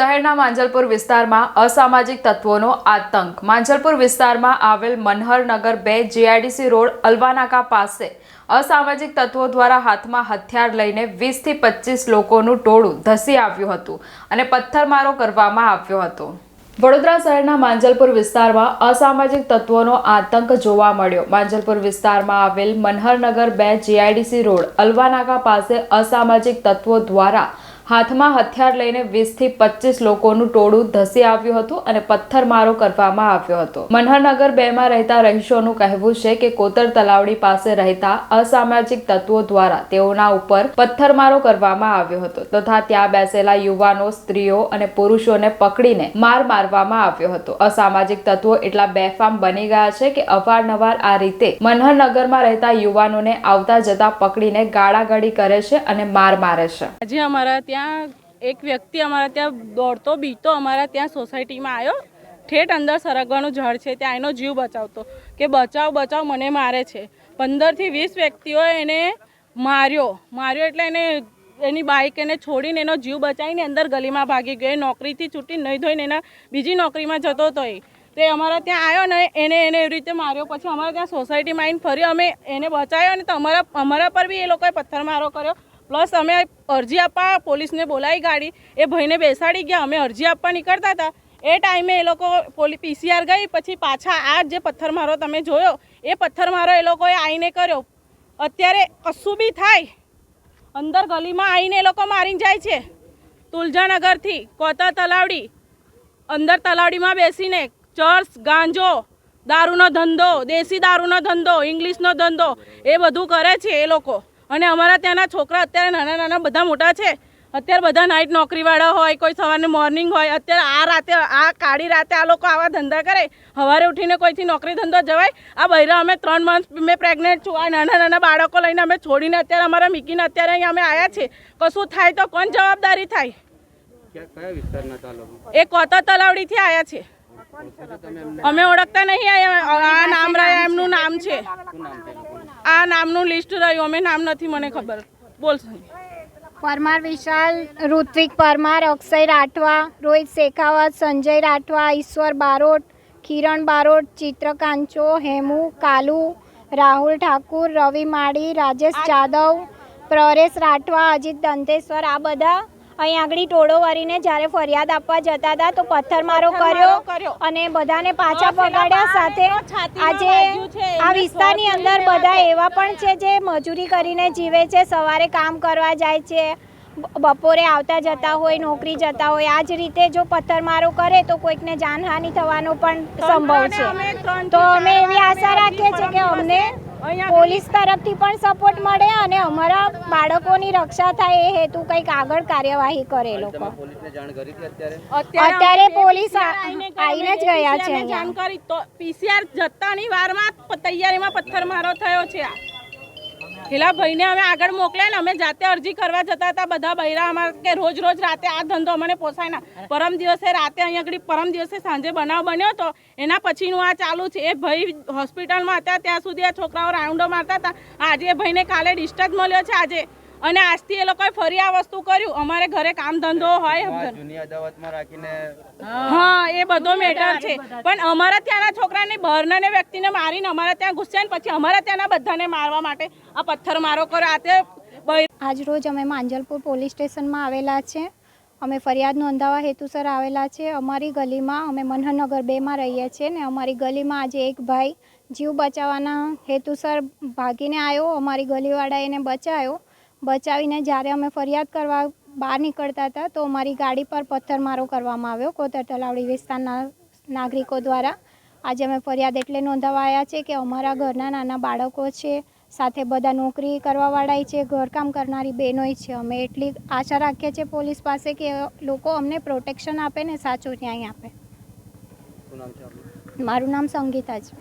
શહેરના માંજલપુર વિસ્તારમાં અસામાજિક તત્વોનો આતંક. માંજલપુર વિસ્તારમાં આવેલ મનહરનગર બે જીઆઈડીસી રોડ અલવાનાકા પાસે અસામાજિક તત્વો દ્વારા હાથમાં હથિયાર લઈને વીસથી પચીસ લોકોનું ટોળું ધસી આવ્યું હતું અને પથ્થરમારો કરવામાં આવ્યો હતો. વડોદરા શહેરના માંજલપુર વિસ્તારમાં અસામાજિક તત્વોનો આતંક જોવા મળ્યો. માંજલપુર વિસ્તારમાં આવેલ મનહરનગર બે જીઆઈડીસી રોડ અલવાનાકા પાસે અસામાજિક તત્વો દ્વારા હાથમાં હથિયાર લઈને વીસથી પચીસ લોકોનું ટોળું ધસી આવ્યું હતું અને પથ્થરમારો કરવામાં આવ્યો હતો. મનહરનગર બેમાં રહેતા રહીશોનું કહેવું છે કે કોતર તલાવડી પાસે રહેતા અસામાજિક તત્વો દ્વારા તેઓના ઉપર પથ્થરમારો કરવામાં આવ્યો હતો તથા ત્યાં બેસેલા યુવાનો, સ્ત્રીઓ અને પુરુષોને પકડીને માર મારવામાં આવ્યો હતો. અસામાજિક તત્વો એટલા બેફામ બની ગયા છે કે અવારનવાર આ રીતે મનહરનગરમાં રહેતા યુવાનોને આવતા જતા પકડીને ગાળાગાળી કરે છે અને માર મારે છે. આજે અમારા ત્યાં એક વ્યક્તિ અમારા ત્યાં દોડતો, બીતો અમારા ત્યાં સોસાયટીમાં આવ્યો. ઠેઠ અંદર સરગવાનું ઝાડ છે, ત્યાં એનો જીવ બચાવતો. કે બચાવ બચાવ મને મારે છે. પંદરથી વીસ વ્યક્તિઓએ એને માર્યો. માર્યો એટલે એને, એની બાઇક એને છોડીને એનો જીવ બચાવીને અંદર ગલીમાં ભાગી ગયો. એ નોકરીથી છૂટી નહીં ધોઈને એના બીજી નોકરીમાં જતો હતો એ. તે અમારા ત્યાં આવ્યો ને એને એને એવી રીતે માર્યો. પછી અમારા ત્યાં સોસાયટીમાં આવીને ફરી અમે એને બચાવ્યો અને તમારા અમારા પર બી એ લોકોએ પથ્થરમારો કર્યો. પ્લસ અમે અરજી આપવા પોલીસને બોલાવી ગાડી. એ ભાઈને બેસાડી ગયા. અમે અરજી આપવા નીકળતા હતા. એ ટાઈમે એ લોકો પોલી પીસીઆર ગઈ. પછી પાછા આ જે પથ્થરમારો તમે જોયો, એ પથ્થરમારો એ લોકોએ આવીને કર્યો. અત્યારે કશું બી થાય, અંદર ગલીમાં આવીને એ લોકો મારીને જાય છે. તુલજાનગરથી કોતા તલાવડી, અંદર તલાવડીમાં બેસીને ચર્ચ ગાંજો, દારૂનો ધંધો, દેશી દારૂનો ધંધો, ઇંગ્લિશનો ધંધો, એ બધું કરે છે એ લોકો. અને અમારા ત્યાંના છોકરા અત્યારે નાના નાના બધા મોટા છે. અત્યારે બધા નાઇટ નોકરીવાળા હોય કોઈ સવારને મોર્નિંગ હોય અત્યારે આ રાતે આ કાળી રાતે આ લોકો આવા ધંધા કરે. સવારે ઉઠીને કોઈથી નોકરી ધંધો જવાય? આ બૈરા અમે ત્રણ મંથ મેં પ્રેગ્નેન્ટ છું. આ નાના નાના બાળકો લઈને અમે છોડીને અત્યારે અમારા મીકીને અત્યારે અહીંયા અમે આવ્યા છે કશું થાય તો કોણ જવાબદારી થાય? એ કોતા તલાવડીથી આવ્યા છે. અમે ઓળખતા નહીં આ નામ રહ્યા એમનું નામ છે? આ નામનું લિસ્ટ રહ્યું, અમે નામ નથી, મને ખબર. બોલ પરમાર વિશાલ, ઋત્વિક પરમાર, અક્ષય રાઠવા, રોહિત શેખાવત, સંજય રાઠવા, ઈશ્વર બારોટ, કિરણ બારોટ, ચિત્રકાંચો, હેમુ, કાલુ, રાહુલ ઠાકુર, રવિ માળી, રાજેશ જાદવ પ્રરેશ રાઠવા, અજીત દંતેશ્વર, આ બધા અહીં આગળ ટોળો વરીને જ્યારે ફરિયાદ આપવા જતા હતા તો પથ્થરમારો કર્યો કર્યો. અને બધાને પાછા પગાડ્યા સાથે આજે આ વિસ્તારની અંદર બધા એવા પણ છે જે મજૂરી કરીને જીવે છે સવારે કામ કરવા જાય છે બપોરે આવતા જતા હોય નોકરી જતા હોય. આ જ રીતે જો પથ્થરમારો કરે તો કોઈકને જાનહાનિ થવાનો પણ સંભવ છે. તો અમે એવી આશા રાખીએ છીએ કે અમને પોલીસ તરફથી પણ સપોર્ટ મળે અને અમારા બાળકોની રક્ષા થાય એ હેતુ કંઈક આગળ કાર્યવાહી કરે લોકો. પોલીસને જાણ કરી હતી અત્યારે? અત્યારે પોલીસ આવીને જ ગયા છે જાણ કરી તો પીસીઆર જતાની વારમાં તૈયારીમાં પથ્થરમારો થયો છે. આ પેલા ભાઈને અમે આગળ મોકલ્યા ને અમે જાતે અરજી કરવા જતા હતા બધા બૈરા અમારા કે રોજ રોજ રાતે આ ધંધો અમને પોસાય ના. પરમ દિવસે રાતે અહીંયા આગળ પરમ દિવસે સાંજે બનાવ બન્યો હતો એના પછીનું આ ચાલુ છે. એ ભાઈ હોસ્પિટલમાં હતા ત્યાં સુધી આ છોકરાઓ રાઉન્ડો મારતા હતા. આજે એ ભાઈને કાલે ડિસ્ચાર્જ મળ્યો છે આજે અને આજથી એ લોકોએ ફરી આ વસ્તુ કર્યું. અમારે ઘરે કામ ધંધો હોય જૂની અદાવતમાં રાખીને હા એ બધો મેટર છે. પણ અમારા ત્યાંના છોકરાને બહારના ને વ્યક્તિને મારીને અમારા ત્યાં ગુસ્સે ને પછી અમારા ત્યાંના બધાને મારવા માટે આ પથ્થર મારો કરો આ તે આજ રોજ અમે માંજલપુર પોલીસ સ્ટેશનમાં આવેલા છે. અમે ફરિયાદ નોંધાવવા હેતુસર આવેલા છે. અમારી ગલીમાં અમે મનહરનગર બેમાં રહીએ છીએ ને અમારી ગલીમાં આજે એક ભાઈ જીવ બચાવવાના હેતુસર ભાગીને આવ્યો. અમારી ગલીવાળા એને બચાવ્યો બચાવીને જ્યારે અમે ફરિયાદ કરવા બહાર નીકળતા હતા તો અમારી ગાડી પર પથ્થરમારો કરવામાં આવ્યો કોતર તલાવડી વિસ્તારના નાગરિકો દ્વારા. આજે અમે ફરિયાદ એટલે નોંધાવાયા આવ્યા છે કે અમારા ઘરના નાના બાળકો છે સાથે બધા નોકરી કરવાવાળાય છે ઘરકામ કરનારી બહેનોય છે. અમે એટલી આશા રાખીએ છીએ પોલીસ પાસે કે લોકો અમને પ્રોટેક્શન આપે ને સાચો ન્યાય આપે. મારું નામ સંગીતા છે.